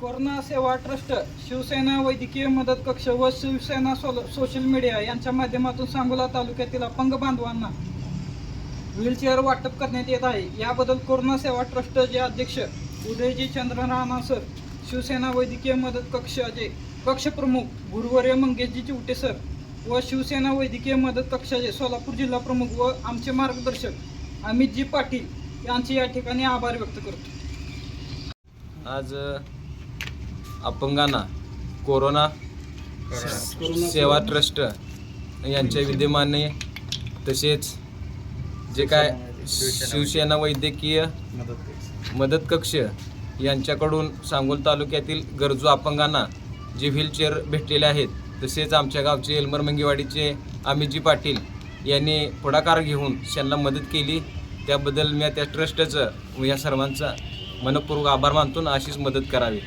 Corona सेवा trust Shiv Sena वैद्यकीय मदत कक्ष व शिवसेना सोल सोशल मीडिया यांच्या माध्यमातून सांगोला तालुक्यातील अपंग बांधवांना व्हीलचेअर वाटप करण्यात येत आहे. याबद्दल कोरोना सेवा ट्रस्टचे अध्यक्ष उदयजी चंद्र राणा सर शिवसेना वैद्यकीय मदत कक्षाचे कक्षप्रमुख गुरुवर्य मंगेशजी चिवटे सर व शिवसेना वैद्यकीय मदत कक्षाचे सोलापूर जिल्हा प्रमुख व आमचे मार्गदर्शक अमितजी पाटील यांचे या ठिकाणी आभार व्यक्त करतो. आज अपंगांना कोरोना सेवा ट्रस्ट यांच्या विद्यमाने तसेच जे काय शिवसेना वैद्यकीय मदत कक्ष. यांच्याकडून सांगोल तालुक्यातील गरजू अपंगांना जे व्हीलचेअर भेटलेले आहेत तसेच आमच्या गावचे एलमर मंगेवाडीचे अमितजी पाटील यांनी पुढाकार घेऊन त्यांना मदत केली. त्याबद्दल मी त्या ट्रस्टचं या सर्वांचा मनपूर्वक आभार मानतो अशीच मदत करावी.